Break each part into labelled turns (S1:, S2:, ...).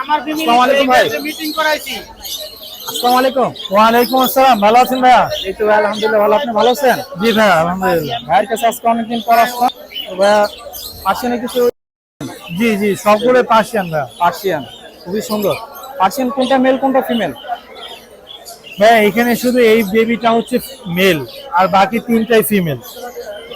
S1: আসসালামু
S2: মিটিং করাইছি।
S1: আসসালামু আলাইকুম।
S2: ওয়ালাইকুম আসসালাম ভালো আছেন ভাইয়া?
S1: এই তো আলহামদুলিল্লাহ ভালো। আপনি ভালো আছেন?
S2: জি ভাইয়া আলহামদুলিল্লাহ।
S1: ভাইয়ের কাছে আজকে অনেকদিন পর আসলাম। তো ভাইয়া পার্সিয়ানে কিছু
S2: জি জি সবগুলো পার্সিয়ান ভাইয়া।
S1: পার্সিয়ান খুবই সুন্দর। পার্সিয়ান কোনটা মেল কোনটা ফিমেল
S2: ভাইয়া এখানে শুধু এই বেবিটা হচ্ছে মেল আর বাকি তিনটাই ফিমেল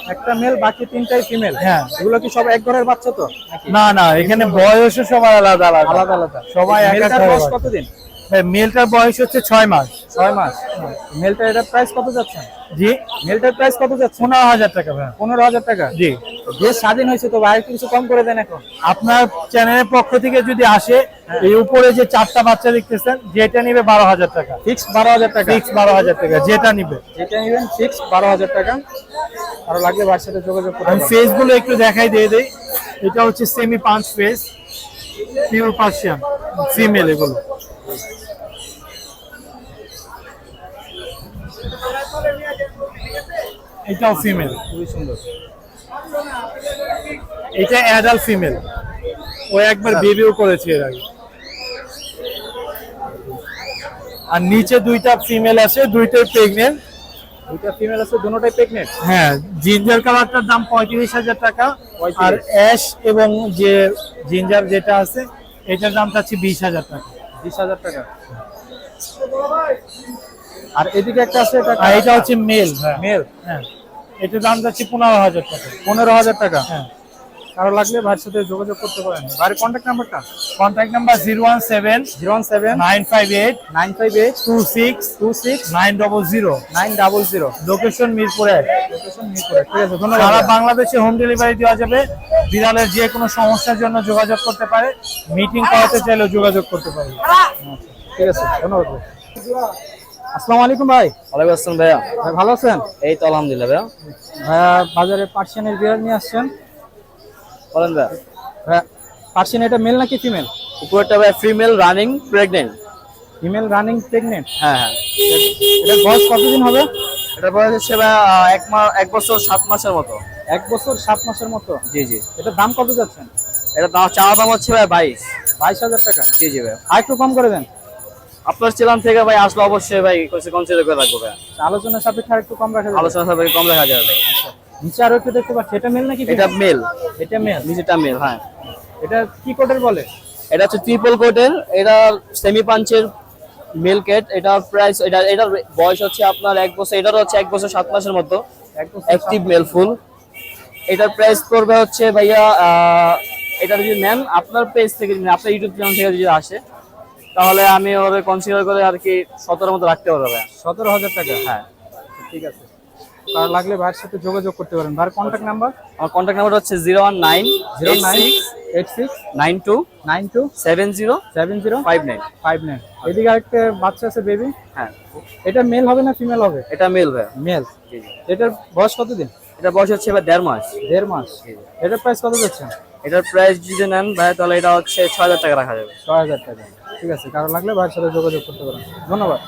S1: একটা মেল বাকি তিনটাই ফিমেল
S2: হ্যাঁ।
S1: এগুলো কি সব এক ঘরের বাচ্চা তো?
S2: না না এখানে বয়সও সবাই আলাদা আলাদা।
S1: আলাদা আলাদা।
S2: সবাই এক এক
S1: বয়স কতদিন?
S2: মেলটার বয়স হচ্ছে ছয় মাস।
S1: ছয় মাস? মেলটা এটার প্রাইস কত যাচ্ছে?
S2: জি।
S1: মেলটার প্রাইস কত যাচ্ছে?
S2: পনেরো হাজার টাকা ভাইয়া
S1: পনেরো হাজার টাকা?
S2: জি।
S1: যে স্বাধীন হয়েছে তো ভাই কিছু কম করে দেন এখন।
S2: আপনার চ্যানেলের পক্ষ থেকে যদি আসে এই উপরে যে চারটা বাচ্চা দেখতেছেন যেটা নিবে বারো হাজার টাকা।
S1: ফিক্স বারো হাজার টাকা।
S2: ফিক্স বারো হাজার টাকা যেটা নিবে।
S1: যেটা নেবেন ফিক্স বারো হাজার টাকা। আরও লাগলে ভাইয়ের সাথে যোগাযোগ
S2: আমি
S1: পারেন।
S2: ফেসগুলো একটু দেখাই দিয়ে দেই। এটা হচ্ছে সেমি পাঁচ ফেস পিওর পার্সিয়ান ফিমেল এগুলো। এটাও ফিমেল
S1: খুবই সুন্দর
S2: এটা অ্যাডাল্ট ফিমেল ও একবার বেবিও করেছে এর আগে। আর নিচে দুইটা ফিমেল আছে দুইটাই প্রেগনেন্ট
S1: দুইটা ফিমেল আছে দুটোটাই প্রেগনেন্ট
S2: হ্যাঁ জিঞ্জার কালারটার দাম পঁয়ত্রিশ হাজার টাকা।
S1: 35
S2: আর অ্যাশ এবং যে জিঞ্জার যেটা আছে এটার দাম চাচ্ছি বিশ হাজার টাকা।
S1: বিশ হাজার টাকা। আর এদিকে একটা আছে এটা
S2: এটা হচ্ছে মেল হ্যাঁ।
S1: মেল
S2: হ্যাঁ। এটার দাম যাচ্ছে পনেরো হাজার টাকা।
S1: পনেরো হাজার টাকা?
S2: হ্যাঁ।
S1: কারও লাগলে ভাইয়ের সাথে যোগাযোগ করতে পারেন। ভাইয়ের কন্ট্যাক্ট নাম্বারটা
S2: contact number zero one seven
S1: zero one seven
S2: nine five eight
S1: nine five eight
S2: two six
S1: two six
S2: nine double zero
S1: nine double zero
S2: location Mirpur এক।
S1: লোকেশন মিরপুরে ঠিক আছে ধন্যবাদ
S2: সারা বাংলাদেশে হোম ডেলিভারি দেওয়া যাবে। বিড়ালের যে কোনো সমস্যার জন্য যোগাযোগ করতে পারে। মিটিং করাতে চাইলেও যোগাযোগ করতে পারে।
S1: ঠিক আছে ধন্যবাদ। আসসালামু আলাইকুম ভাই।
S3: ওয়ালাইকুম আসসালাম ভাইয়া।
S1: ভাই ভালো আছেন?
S3: এই তো আলহামদুলিল্লাহ ভাইয়া।
S1: ভাইয়া বাজারে পার্সিয়ানের বিড়াল নিয়ে আসছেন।
S3: বলেন ভাইয়া।
S1: ভাইয়া পার্সিয়ান এটা মেল নাকি ফিমেল
S3: উপরেরটা ভাইয়া female running pregnant
S1: female running pregnant
S3: হ্যাঁ হ্যাঁ।
S1: এটার বয়স কতদিন হবে?
S3: এটা বয়স হচ্ছে এক মাস এক বছর সাত মাসের মতো।
S1: এক বছর সাত মাসের মতো?
S3: জি জি।
S1: এটার দাম কত যাচ্ছেন?
S3: এটা দাম চাওয়া দাম হচ্ছে ভাই বাইশ।
S1: বাইশ হাজার টাকা।
S3: জি জি ভাইয়া।
S1: আর একটু কম করে দেন।
S3: আপনার চ্যানেল থেকে ভাই আসলে অবশ্যই ভাই কিছু কনসিডার করে রাখব ভাই
S1: আলোচনার সাপেক্ষে আর একটু কম রাখা যাবে?
S3: আলোচনা সবাই কম রাখা যাবে ভাই।
S1: নিচে আরও একটু দেখতে পাচ্ছি। এটা মেল নাকি
S3: এটা মেল
S1: এটা মেল
S3: নিচেটা মেল হ্যাঁ।
S1: এটা কি কোটের বলে?
S3: এটা হচ্ছে ট্রিপল কোটের এটা সেমি পাঞ্চের মেল কেট এটা প্রাইস এটা এটার বয়স হচ্ছে আপনার এক বছর এটার হচ্ছে এক বছর সাত মাসের মতো। অ্যাক্টিভ মেল ফুল এটার প্রাইস পড়বে হচ্ছে ভাইয়া এটা যদি নেন আপনার পেজ থেকে আপনার ইউটিউব চ্যানেল থেকে যদি আসে তাহলে আমি ওরে কনসিডার করে আর কি সতেরো মতো রাখতে পারব
S1: সতেরো হাজার টাকা?
S3: হ্যাঁ।
S1: ঠিক আছে। তার লাগলে ভাইয়ের সাথে যোগাযোগ করতে পারেন। ভাইয়ের কন্ট্যাক্ট নাম্বার
S3: আমার কন্ট্যাক্ট নাম্বার হচ্ছে zero one nine
S1: zero nine eight six
S3: nine two
S1: nine two
S3: seven zero
S1: seven zero
S3: five nine
S1: five nine এদিকে আরেকটা বাচ্চা আছে বেবি
S3: হ্যাঁ।
S1: এটা মেল হবে না ফিমেল হবে?
S3: এটা মেল ভাইয়া।
S1: মেল এটার বয়স কতদিন?
S3: এটা বয়স হচ্ছে এবার দেড় মাস।
S1: দেড় মাস। এটার প্রাইস কত যাচ্ছে?
S3: এটার প্রাইস যদি নেন ভাইয়া তাহলে এটা হচ্ছে ছয় হাজার টাকা রাখা যাবে।
S1: ছয় হাজার টাকা। ঠিক আছে কারও লাগলে ভাইয়ের সাথে যোগাযোগ করতে পারেন। ধন্যবাদ।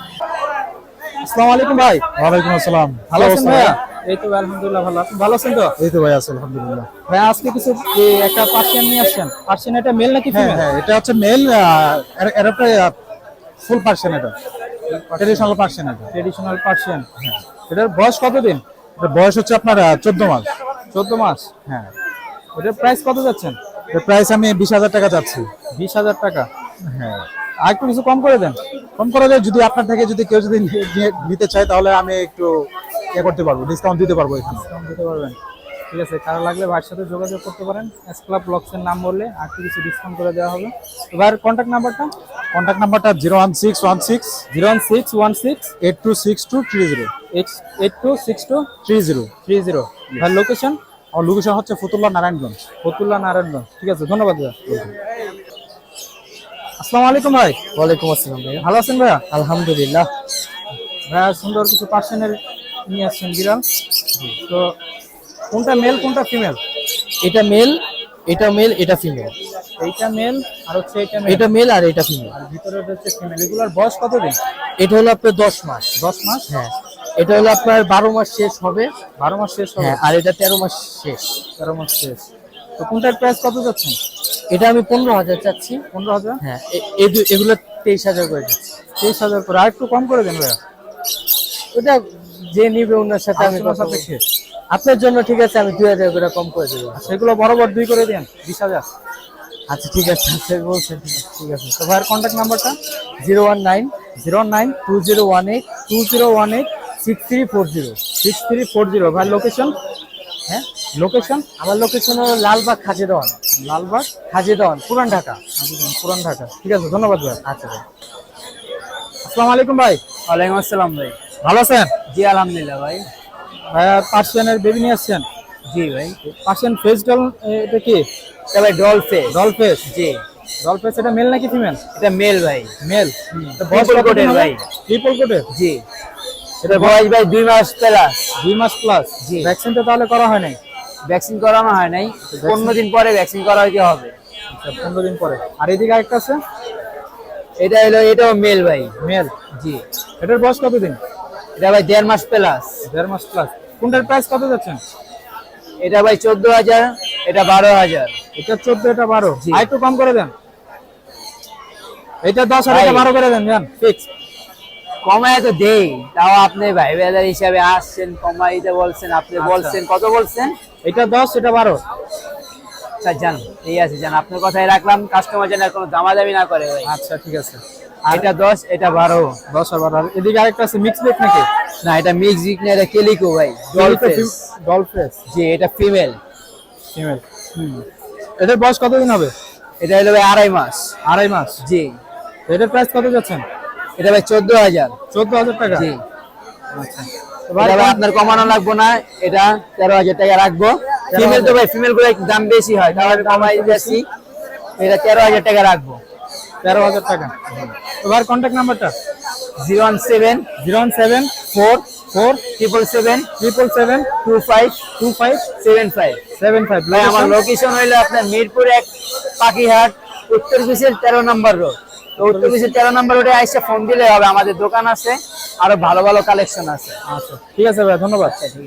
S1: আসসালামু আলাইকুম ভাই।
S2: ওয়ালাইকুম আসসালাম।
S1: ভালো আছেন ভাইয়া? এই তো আলহামদুলিল্লাহ ভালো আপনি ভালো আছেন তো?
S2: এই তো ভাই আছে আলহামদুলিল্লাহ।
S1: ভাই আজকে কিছু একটা পার্সিয়ান নিয়ে আসছেন। পার্সিয়ান এটা মেল নাকি
S2: হ্যাঁ
S1: ফিমেল
S2: হ্যাঁ এটা হচ্ছে মেল এটা ফুল পার্সেন্ট এটা। ট্রেডিশনাল পার্সেন্ট এটা।
S1: ট্রেডিশনাল পার্সিয়ান হ্যাঁ। এটার বয়স কতদিন?
S2: এটা বয়স হচ্ছে আপনার চোদ্দ মাস।
S1: চোদ্দ মাস?
S2: হ্যাঁ।
S1: এটার প্রাইস কত যাচ্ছেন?
S2: এর প্রাইস আমি বিশ হাজার টাকা চাচ্ছি।
S1: বিশ হাজার টাকা।
S2: হ্যাঁ।
S1: আর একটু কিছু কম করে দেন।
S2: ফোন করা যায় যদি আপনার থেকে যদি কেউ যদি নিতে চায় তাহলে আমি একটু ইয়ে করতে পারব ডিসকাউন্ট দিতে পারব এখানে।
S1: কম দিতে পারবেন। ঠিক আছে কারও লাগলে ভাইয়ের সাথে যোগাযোগ করতে পারেন। এস ক্লাব ব্লগসের নাম বললে আর একটু কিছু ডিসকাউন্ট করে দেওয়া হবে। ভাইয়ের কন্ট্যাক্ট নাম্বারটা
S2: কন্ট্যাক্ট নাম্বারটা zero one six one six
S1: zero one six one six
S2: eight two six two three zero
S1: eight eight two six two
S2: three zero
S1: three zero ভাইয়ের লোকেশন
S2: আমার লোকেশন হচ্ছে ফতুল্লা নারায়ণগঞ্জ
S1: ফতুল্লা নারায়ণগঞ্জ ঠিক আছে ধন্যবাদ ভাইয়া আসসালামু আলাইকুম ভাই।
S3: ওয়ালাইকুম আসসালাম ভাইয়া।
S1: ভালো আছেন ভাইয়া?
S3: আলহামদুলিল্লাহ।
S1: ভাইয়া সুন্দর কিছু পার্সেন্টের নিয়ে আসছেন বিড়াল। তো কোনটা মেল কোনটা ফিমেল
S3: এটা মেল এটা মেল এটা ফিমেল
S1: এইটা মেল আর হচ্ছে এটা মেল
S3: এটা মেল আর এটা ফিমেল
S1: আর ভিতরে হচ্ছে ফিমেল এগুলোর বয়স কতদিন?
S3: এটা হলো আপনার দশ মাস।
S1: দশ মাস?
S3: হ্যাঁ। এটা হলো আপনার বারো মাস শেষ হবে।
S1: বারো মাস শেষ হবে।
S3: হ্যাঁ আর এটা তেরো মাস শেষ।
S1: তেরো মাস শেষ। তো কোনটার প্রাইস কত যাচ্ছেন?
S4: এটা আমি পনেরো হাজার চাচ্ছি।
S1: পনেরো হাজার?
S4: হ্যাঁ এগুলো তেইশ হাজার করে যাচ্ছি।
S1: তেইশ হাজার করে। আর একটু কম করে দেন ভাইয়া।
S4: ওটা যে নিবে ওনার সাথে আমি কথা।
S1: সাপেক্ষে।
S4: আপনার জন্য ঠিক আছে আমি দুই হাজার করে কম করে দেবো।
S1: সেগুলো বরাবর দুই করে দেন বিশ হাজার।
S4: আচ্ছা ঠিক আছে আচ্ছা বলছেন ঠিক আছে
S1: তো ভাইয়ের কন্ট্যাক্ট নাম্বারটা
S4: zero one nine
S1: zero nine
S4: two zero one eight
S1: two zero one eight
S4: six three four zero.
S1: Six three four zero. ভাইয়ের লোকেশন লোকেশন
S4: আমার লোকেশন হলো লালবাগ খাজে দেওয়ান
S1: লালবাগ?
S4: খাজে দেওয়ান পুরান ঢাকা।
S1: পুরান ঢাকা। ঠিক আছে ধন্যবাদ ভাই।
S4: আচ্ছা ভাই।
S1: আসসালামু আলাইকুম ভাই।
S5: ওয়ালাইকুম আসসালাম ভাই।
S1: ভালো আছেন?
S5: জি আলহামদুলিল্লাহ ভাই।
S1: ভাইয়া পার্সিয়ানের বেবি নিয়ে আসছেন?
S5: জি ভাই।
S1: পার্সিয়ান ফেস ডল এটা কি?
S5: এটা ভাই ডল ফেস
S1: ডল ফেস
S5: জি।
S1: ডল ফেস এটা মেল নাকি ফিমেল
S5: এটা মেল ভাই।
S1: মেল
S5: Triple coat ভাই।
S1: ট্রিপল কোটের
S5: জি। এটা বয়স ভাই দুই মাস প্লাস
S1: দুই মাস প্লাস
S5: জি।
S1: ভ্যাকসিনটা তাহলে করা হয় নাই?
S5: ভ্যাকসিন করানো হয় নাই। পনেরো দিন পরে ভ্যাকসিন করা হইতে হবে?
S1: আচ্ছা পনেরো দিন পরে। আর এদিকে আরেকটা আছে?
S5: এটা হলো এটাও মেল ভাই।
S1: মেল
S5: জি।
S1: এটার বয়স কতদিন?
S5: এটা ভাই দেড় মাস প্লাস
S1: দেড় মাস প্লাস কোনটার প্রাইস কত যাচ্ছেন
S5: এটা ভাই চোদ্দ হাজার এটা বারো হাজার।
S1: এটা চোদ্দ এটা বারো। আর একটু কম করে দেন। এটা দশ আর এটা বারো করে দেন জান ফিক্স
S5: কমায় তো দেই। তাও আপনি ভাই বেদার হিসাবে আসছেন কমাইতে বলছেন আপনি
S1: আচ্ছা।
S5: বলছেন কত বলছেন?
S1: এটা দশ এটা বারো।
S5: আচ্ছা জান ঠিক আছে জান আপনার কথাই রাখলাম কাস্টমার যেন কোনো দামাদামি না করে ভাই।
S1: আচ্ছা ঠিক আছে।
S5: এটা দশ এটা বারো।
S1: দশ আর বারো। এদিকে আরেকটা আছে মিক্স বেক নাকি?
S5: না এটা মিক্সিক না এটা কেলিকো ভাই
S1: ডল ফেস
S5: জি এটা ফিমেল
S1: ফিমেল হুম। এটার বয়স কতদিন হবে?
S5: এটা হলো ভাই আড়াই মাস।
S1: আড়াই মাস?
S5: জি।
S1: এটার প্রাইস কত যাচ্ছেন?
S5: এটা ভাই চোদ্দ হাজার।
S1: চোদ্দ হাজার টাকা?
S5: জি।
S1: আচ্ছা।
S5: আপনার কমানো লাগবো না এটা তেরো হাজার টাকা রাখব। ফিমেল তো ভাই ফিমেলগুলো দাম বেশি হয় তাহলে কমাই দিয়েছি এটা তেরো হাজার টাকা রাখব।
S1: তেরো হাজার টাকা। এবার কন্ট্যাক্ট নাম্বারটা
S5: zero one seven
S1: zero one seven
S5: four
S1: four
S5: triple seven
S1: triple seven
S5: two five
S1: two five
S5: seven five.
S1: Seven five.
S5: ভাই আমার লোকেশন হইল আপনার মিরপুর এক পাখিহাট উত্তর বিশের তেরো নম্বর রোড তো উত্তর বিশের তেরো নম্বর রোডে এসে ফোন দিলে হবে আমাদের দোকান আছে। আরও ভালো ভালো কালেকশন আছে।
S1: আচ্ছা ঠিক আছে ভাই ধন্যবাদ।
S5: ঠিক আছে।